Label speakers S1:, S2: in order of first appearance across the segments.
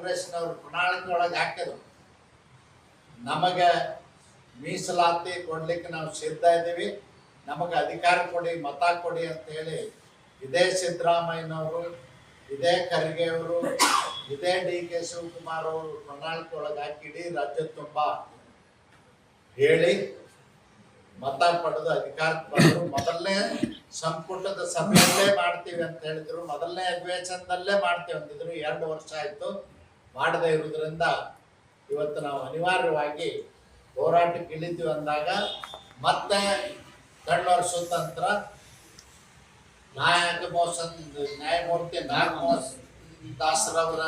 S1: ಕಾಂಗ್ರೆಸ್ನವ್ರು ಪ್ರಣಾಳಿಕೆ ಒಳಗೆ ಹಾಕಿದ್ರು. ನಮಗೆ ಮೀಸಲಾತಿ ಕೊಡ್ಲಿಕ್ಕೆ ನಾವು ಸಿದ್ಧ ಇದ್ದೀವಿ. ನಮಗೆ ಅಧಿಕಾರ ಕೊಡಿ, ಮತ ಕೊಡಿ ಅಂತ ಹೇಳಿ ಇದೇ ಸಿದ್ದರಾಮಯ್ಯನವರು, ಇದೇ ಖರ್ಗೆ ಅವರು ಇದೇ ಡಿ ಕೆ ಶಿವಕುಮಾರ್ ಅವರು ಪ್ರಣಾಳಿಕೆ ಒಳಗೆ ಹಾಕಿ ಇಡೀ ರಾಜ್ಯ ತುಂಬ ಹೇಳಿ ಮತ ಪಡೆದು ಅಧಿಕಾರ ಪಡೆದು ಮೊದಲನೇ ಸಂಪುಟದ ಸಭೆಯಲ್ಲೇ ಮಾಡ್ತೀವಿ ಅಂತ ಹೇಳಿದ್ರು. ಮೊದಲನೇ ಅಧಿವೇಶನದಲ್ಲೇ ಮಾಡ್ತೀವಿ ಅಂತಿದ್ರು ಎರಡು ವರ್ಷ ಆಯ್ತು. ಮಾಡದೇ ಇರುವುದರಿಂದ ಇವತ್ತು ನಾವು ಅನಿವಾರ್ಯವಾಗಿ ಹೋರಾಟಕ್ಕೆ ಇಳಿತೀವಿ ಅಂದಾಗ ಮತ್ತೆ ಕಣ್ಣೊರೆಸೋ ಸ್ವತಂತ್ರ ನಾಯಕ ಮೋಸನ್, ನ್ಯಾಯಮೂರ್ತಿ ನಾಗಮೋಹನ್ ದಾಸರವರ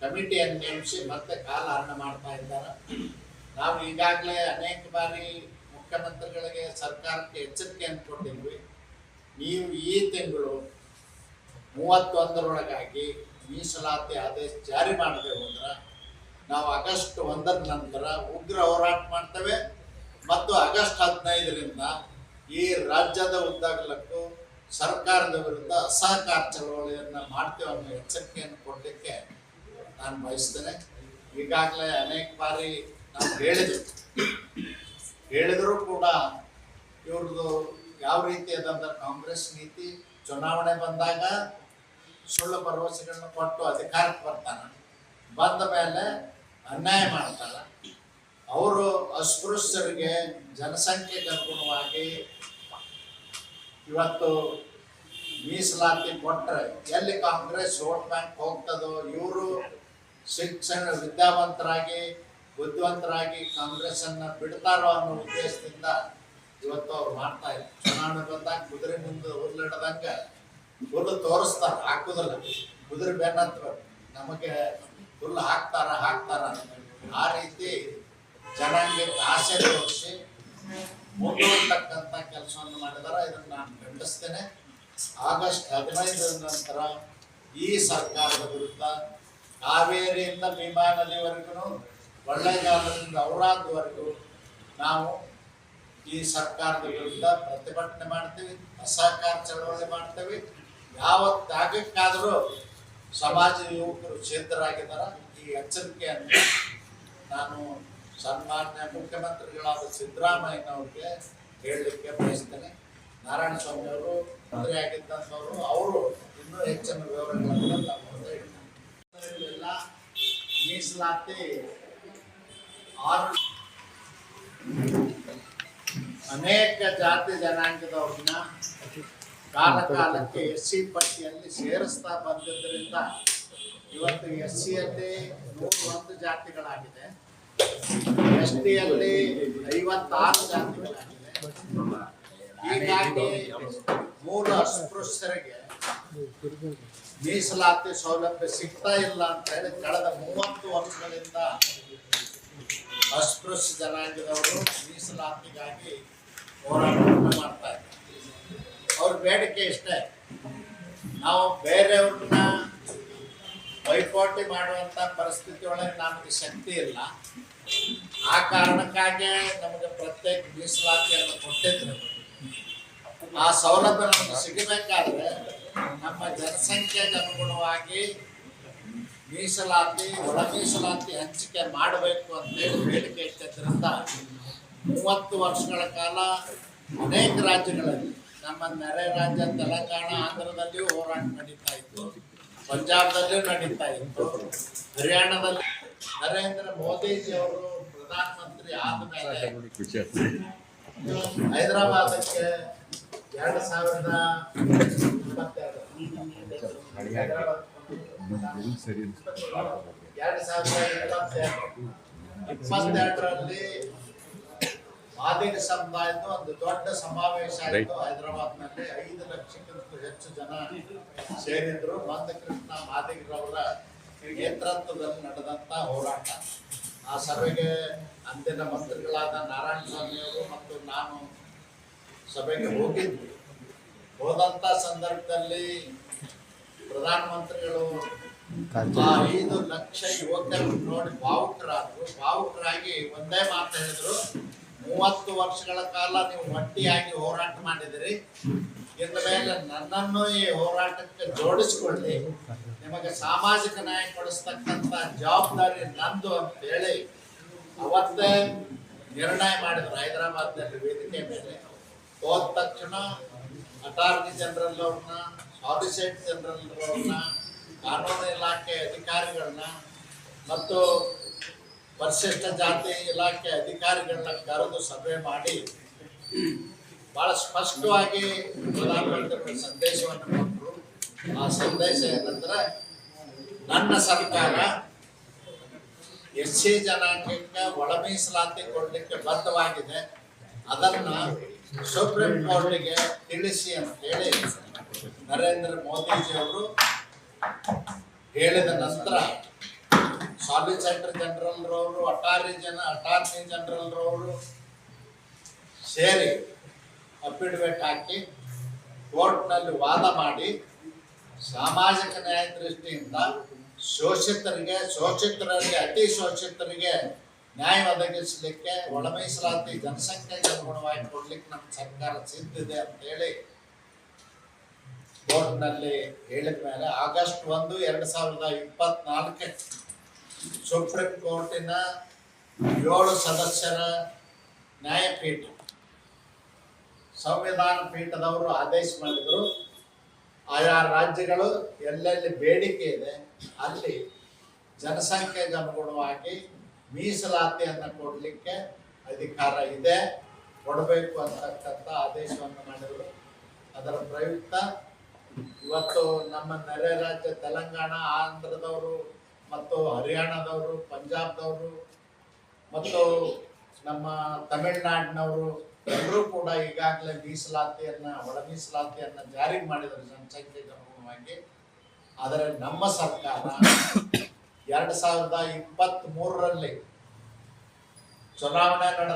S1: ಕಮಿಟಿಯನ್ನು ನೇಮಿಸಿ ಮತ್ತೆ ಕಾಲಹರಣ ಮಾಡ್ತಾ ಇದ್ದಾರೆ. ನಾವು ಈಗಾಗಲೇ ಅನೇಕ ಬಾರಿ ಮುಖ್ಯಮಂತ್ರಿಗಳಿಗೆ ಸರ್ಕಾರಕ್ಕೆ ಎಚ್ಚರಿಕೆಯನ್ನು ಕೊಟ್ಟಿದ್ವಿ. ನೀವು ಈ ತಿಂಗಳು ಮೂವತ್ತೊಂದರೊಳಗಾಗಿ ಮೀಸಲಾತಿ ಆದೇಶ ಜಾರಿ ಮಾಡದೆ ನಾವು ಆಗಸ್ಟ್ ಒಂದರ ನಂತರ ಉಗ್ರ ಹೋರಾಟ ಮಾಡ್ತೇವೆ. ಮತ್ತು ಆಗಸ್ಟ್ ಹದಿನೈದರಿಂದ ಈ ರಾಜ್ಯದ ಉದ್ದಾಗಲಕ್ಕೂ ಸರ್ಕಾರದ ವಿರುದ್ಧ ಅಸಹಕಾರ ಚಳವಳಿಯನ್ನು ಮಾಡ್ತೇವೆ ಅನ್ನೋ ಎಚ್ಚರಿಕೆಯನ್ನು ಕೊಡಲಿಕ್ಕೆ ನಾನು ಬಯಸ್ತೇನೆ. ಈಗಾಗಲೇ ಅನೇಕ ಬಾರಿ ನಾನು ಹೇಳಿದ್ವಿ ಹೇಳಿದರೂ ಕೂಡ ಇವ್ರದ್ದು ಯಾವ ರೀತಿಯಾದಂಥ ಕಾಂಗ್ರೆಸ್ ನೀತಿ ಚುನಾವಣೆ ಬಂದಾಗ ಸುಳ್ಳು ಭರವಸೆಗಳನ್ನ ಕೊಟ್ಟು ಅಧಿಕಾರಕ್ಕೆ ಬರ್ತಾನೆ. ಬಂದ ಮೇಲೆ ಅನ್ಯಾಯ ಮಾಡ್ತಾರ ಅವರು ಅಸ್ಪೃಶ್ಯರಿಗೆ ಜನಸಂಖ್ಯೆಗೆ ಅನುಗುಣವಾಗಿ ಇವತ್ತು ಮೀಸಲಾತಿ ಕೊಟ್ಟರೆ ಎಲ್ಲಿ ಕಾಂಗ್ರೆಸ್ ವೋಟ್ ಬ್ಯಾಂಕ್ ಹೋಗ್ತದೋ ಇವರು ಶಿಕ್ಷಣ ವಿದ್ಯಾವಂತರಾಗಿ, ಬುದ್ಧಿವಂತರಾಗಿ ಕಾಂಗ್ರೆಸ್ ಅನ್ನ ಬಿಡ್ತಾರೋ ಅನ್ನೋ ಉದ್ದೇಶದಿಂದ ಇವತ್ತು ಅವ್ರು ಮಾಡ್ತಾ ಇದ್ದಾರೆ ಚುನಾವಣೆ ಬಂದಾಗ ಕುದುರೆ ಮುಂದೆ ಹುಲ್ಲಿಡದಂಗ ಹುಲ್ಲು ತೋರಿಸ್ತಾರ ಹಾಕುದಿಲ್ಲ ಕುದುರೆ ಬೆನ್ನತ್ರ ನಮಗೆ ಹುಲ್ಲು ಹಾಕ್ತಾರ ಹಾಕ್ತಾರ. ಆ ರೀತಿ ಜನಾಂಗಿ ಆಸೆ ತೋರಿಸಿ ಮುಂದುವರ್ತಕ್ಕಂಥ ಕೆಲಸವನ್ನು ಮಾಡಿದಾರ. ಇದನ್ನು ನಾನು ಖಂಡಿಸ್ತೇನೆ. ಆಗಸ್ಟ್ ಹದಿನೈದರ ನಂತರ ಈ ಸರ್ಕಾರದ ವಿರುದ್ಧ ಕಾವೇರಿಯಿಂದ ಭೀಮಾ ನದಿವರೆಗೂ ಒಳ್ಳೆಗಾಲದಿಂದ ಔರಾದವರೆಗೂ ನಾವು ಈ ಸರ್ಕಾರದ ವಿರುದ್ಧ ಪ್ರತಿಭಟನೆ ಮಾಡ್ತೀವಿ, ಅಸಹಕಾರ ಚಳವಳಿ ಮಾಡ್ತೀವಿ. ಯಾವ ತ್ಯಾಗಕ್ಕಾದರೂ ಸಮಾಜ ಯುವಕರು ಚೇತರಾಗಿದ್ದಾರ? ಈ ಎಚ್ಚರಿಕೆಯನ್ನು ನಾನು ಸನ್ಮಾನ್ಯ ಮುಖ್ಯಮಂತ್ರಿಗಳಾದ ಸಿದ್ದರಾಮಯ್ಯನವ್ರಿಗೆ ಹೇಳಲಿಕ್ಕೆ ಬಯಸ್ತೇನೆ. ನಾರಾಯಣ ಸ್ವಾಮಿ ಅವರು ಮಂತ್ರಿ ಅವರು ಇನ್ನೂ ಹೆಚ್ಚಿನ ವಿವರಗಳನ್ನು ನಮ್ಮ ಮುಂದೆ ಮೀಸಲಾತಿ ಆರು ಅನೇಕ ಜಾತಿ ಜನಾಂಗದವ್ರನ್ನ ಕಾಲ ಕಾಲಕ್ಕೆ ಎಸ್ ಸಿ ಪಟ್ಟಿಯಲ್ಲಿ ಸೇರಿಸ್ತಾ ಬಂದಿದ್ದರಿಂದ ಇವತ್ತು ಎಸ್ ಸಿಯಲ್ಲಿ ನೂರ ಜಾತಿಗಳಾಗಿದೆ. ಎಸ್ ಟಿಯಲ್ಲಿ ಐವತ್ತಾರು ಜಾತಿಗಳಾಗಿದೆ. ಹೀಗಾಗಿ ಮೂಲ ಅಸ್ಪೃಶ್ಯರಿಗೆ ಮೀಸಲಾತಿ ಸೌಲಭ್ಯ ಸಿಗ್ತಾ ಇಲ್ಲ ಅಂತ ಹೇಳಿ ಕಳೆದ ಮೂವತ್ತು ವರ್ಷಗಳಿಂದ ಅಸ್ಪೃಶ್ಯ ಜನಾಂಗದವರು ಮೀಸಲಾತಿಗಾಗಿ ಹೋರಾಟವನ್ನು ಮಾಡ್ತಾ ಇದ್ದಾರೆ. ಅವ್ರ ಬೇಡಿಕೆ ಇಷ್ಟೇ. ನಾವು ಬೇರೆಯವ್ರನ್ನ ಪೈಪೋಟಿ ಮಾಡುವಂತ ಪರಿಸ್ಥಿತಿ ಒಳಗೆ ನಮಗೆ ಶಕ್ತಿ ಇಲ್ಲ. ಆ ಕಾರಣಕ್ಕಾಗಿ ನಮಗೆ ಪ್ರತ್ಯೇಕ ಮೀಸಲಾತಿಯನ್ನು ಕೊಟ್ಟಿದ್ರು. ಆ ಸೌಲಭ್ಯ ನಮಗೆ ಸಿಗಬೇಕಾದ್ರೆ ನಮ್ಮ ಜನಸಂಖ್ಯೆಗೆ ಅನುಗುಣವಾಗಿ ಮೀಸಲಾತಿ, ಒಳ ಮೀಸಲಾತಿ ಹಂಚಿಕೆ ಮಾಡಬೇಕು ಅಂತೇಳಿ ಬೇಡಿಕೆ ಇಟ್ಟಿದ್ದರಿಂದ ಮೂವತ್ತು ವರ್ಷಗಳ ಕಾಲ ಅನೇಕ ರಾಜ್ಯಗಳಲ್ಲಿ ನಮ್ಮ ನೆರೆ ರಾಜ್ಯ ತೆಲಂಗಾಣ ಆಂಧ್ರದಲ್ಲಿಯೂ ಹೋರಾಟ ನಡೀತಾ ಇತ್ತು. ಪಂಜಾಬ್ನಲ್ಲಿಯೂ ನಡೀತಾ ಇತ್ತು. ಹರಿಯಾಣದಲ್ಲಿ ನರೇಂದ್ರ ಮೋದಿಜಿ ಅವರು ಪ್ರಧಾನಮಂತ್ರಿ ಆದಮೇಲೆ ಹೈದರಾಬಾದಕ್ಕೆ ಎರಡು ಸಾವಿರದ ಇಪ್ಪತ್ತೆರಡು. ಎರಡು ಸಾವಿರದ ಇಪ್ಪತ್ತೆರಡು. ಇಪ್ಪತ್ತೆರಡರಲ್ಲಿ ಮಾದಿಗ ಸಮುದಾಯದ ಒಂದು ದೊಡ್ಡ ಸಮಾವೇಶ ಆಯಿತು. ಹೈದರಾಬಾದ್ನಲ್ಲಿ ಐದು ಲಕ್ಷಕ್ಕಿಂತ ಹೆಚ್ಚು ಜನ ಸೇರಿದ್ರು. ಮಂದಕೃಷ್ಣ ಮಾದಿಗರವರ ನೇತೃತ್ವದಲ್ಲಿ ನಡೆದಂತ ಹೋರಾಟ. ಆ ಸಭೆಗೆ ಅಂದಿನ ಮಂತ್ರಿಗಳಾದ ನಾರಾಯಣ ಸ್ವಾಮಿ ಅವರು ಮತ್ತು ನಾನು ಸಭೆಗೆ ಹೋಗಿದ್ವಿ. ಹೋದಂತ ಸಂದರ್ಭದಲ್ಲಿ ಪ್ರಧಾನಮಂತ್ರಿಗಳು ಆ ಐದು ಲಕ್ಷ ಯುವಕರನ್ನು ನೋಡಿ ಭಾವುಕರಾದ್ರು. ಭಾವುಕರಾಗಿ ಒಂದೇ ಮಾತು ಹೇಳಿದ್ರು. ಮೂವತ್ತು ವರ್ಷಗಳ ಕಾಲ ನೀವು ಒಟ್ಟಿಯಾಗಿ ಹೋರಾಟ ಮಾಡಿದಿರಿ. ಇದ್ರ ಮೇಲೆ ನನ್ನನ್ನು ಈ ಹೋರಾಟಕ್ಕೆ ಜೋಡಿಸಿಕೊಳ್ಳಿ. ನಿಮಗೆ ಸಾಮಾಜಿಕ ನ್ಯಾಯ ಕೊಡಿಸ್ತಕ್ಕಂಥ ಜವಾಬ್ದಾರಿ ನಂದು ಅಂತ ಹೇಳಿ ಅವತ್ತೇ ನಿರ್ಣಯ ಮಾಡಿದ್ರು ಹೈದರಾಬಾದ್ನಲ್ಲಿ ವೇದಿಕೆ ಮೇಲೆ. ಹೋದ ತಕ್ಷಣ ಅಟಾರ್ನಿ ಜನರಲ್ ಅವ್ರನ್ನ ಸಾಲಿಸಿಟರ್ ಜನರಲ್ ಅವ್ರನ್ನ, ಕಾನೂನು ಇಲಾಖೆ ಅಧಿಕಾರಿಗಳನ್ನ ಮತ್ತು ಪರಿಶಿಷ್ಟ ಜಾತಿ ಇಲಾಖೆ ಅಧಿಕಾರಿಗಳನ್ನ ಕರೆದು ಸಭೆ ಮಾಡಿ ಬಹಳ ಸ್ಪಷ್ಟವಾಗಿ ಪ್ರಧಾನಮಂತ್ರಿಗಳ ಸಂದೇಶವನ್ನು ಕೊಟ್ಟರು. ಆ ಸಂದೇಶ ಏನಂದ್ರೆ, ನನ್ನ ಸರ್ಕಾರ ಎಸ್ ಸಿ ಜನಾಂಗಕ್ಕೆ ಒಳ ಮೀಸಲಾತಿ ಕೊಡಲಿಕ್ಕೆ ಬದ್ಧವಾಗಿದೆ. ಅದನ್ನ ಸುಪ್ರೀಂ ಕೋರ್ಟ್ಗೆ ತಿಳಿಸಿ ಅಂತ ಹೇಳಿ ನರೇಂದ್ರ ಮೋದಿಜಿ ಅವರು ಹೇಳಿದ ನಂತರ ಸಾಲಿಸಿಟರ್ ಜನರಲ್ ರವರು ಅಟಾರ್ನಿ ಜನ, ಅಟಾರ್ನಿ ಜನರಲ್ ಅವರು ಸೇರಿ ಅಫಿಡವಿಟ್ ಹಾಕಿ ಕೋರ್ಟ್ನಲ್ಲಿ ವಾದ ಮಾಡಿ ಸಾಮಾಜಿಕ ನ್ಯಾಯ ದೃಷ್ಟಿಯಿಂದ ಶೋಷಿತರಿಗೆ, ಶೋಷಿತರಲ್ಲಿ, ಅತಿ ಶೋಷಿತರಿಗೆ ನ್ಯಾಯ ಒದಗಿಸಲಿಕ್ಕೆ ಒಳ ಮೀಸಲಾತಿ ಜನಸಂಖ್ಯೆಗೆ ಅನುಗುಣವಾಗಿ ಕೊಡ್ಲಿಕ್ಕೆ ನಮ್ಮ ಸರ್ಕಾರ ಸಿದ್ಧಿದೆ ಅಂತೇಳಿ ಕೋರ್ಟ್ನಲ್ಲಿ ಹೇಳಿದ ಮೇಲೆ ಆಗಸ್ಟ್ ಒಂದು, ಎರಡು ಸಾವಿರದ ಇಪ್ಪತ್ನಾಲ್ಕಕ್ಕೆ ಸುಪ್ರೀಂ ಕೋರ್ಟಿನ ಏಳು ಸದಸ್ಯರ ನ್ಯಾಯಪೀಠ, ಸಂವಿಧಾನ ಪೀಠದವರು ಆದೇಶ ಮಾಡಿದರು, ಆಯಾ ರಾಜ್ಯಗಳು ಎಲ್ಲೆಲ್ಲಿ ಬೇಡಿಕೆ ಇದೆ, ಅಲ್ಲಿ ಜನಸಂಖ್ಯೆಗೆ ಅನುಗುಣವಾಗಿ ಮೀಸಲಾತಿಯನ್ನು ಕೊಡಲಿಕ್ಕೆ ಅಧಿಕಾರ ಇದೆ, ಕೊಡಬೇಕು ಅಂತಕ್ಕಂಥ ಆದೇಶವನ್ನು ಮಾಡಿದರು. ಅದರ ಪ್ರಯುಕ್ತ ಇವತ್ತು ನಮ್ಮ ನೆರೆ ರಾಜ್ಯ ತೆಲಂಗಾಣ, ಆಂಧ್ರದವರು ಮತ್ತು ಹರಿಯಾಣದವರು, ಪಂಜಾಬ್ದವರು ಮತ್ತು ನಮ್ಮ ತಮಿಳ್ನಾಡಿನವರು ಎಲ್ಲರೂ ಕೂಡ ಈಗಾಗಲೇ ಮೀಸಲಾತಿಯನ್ನ, ಒಳ ಮೀಸಲಾತಿಯನ್ನ ಜಾರಿ ಮಾಡಿದರು ಜನಸಂಖ್ಯೆಗೆ ಅನುಗುಣವಾಗಿ ಆದರೆ ನಮ್ಮ ಸರ್ಕಾರ ಎರಡ್ ಸಾವಿರದ ಇಪ್ಪತ್ತ್ ಮೂರರಲ್ಲಿ ಚುನಾವಣೆ ನಡೆದ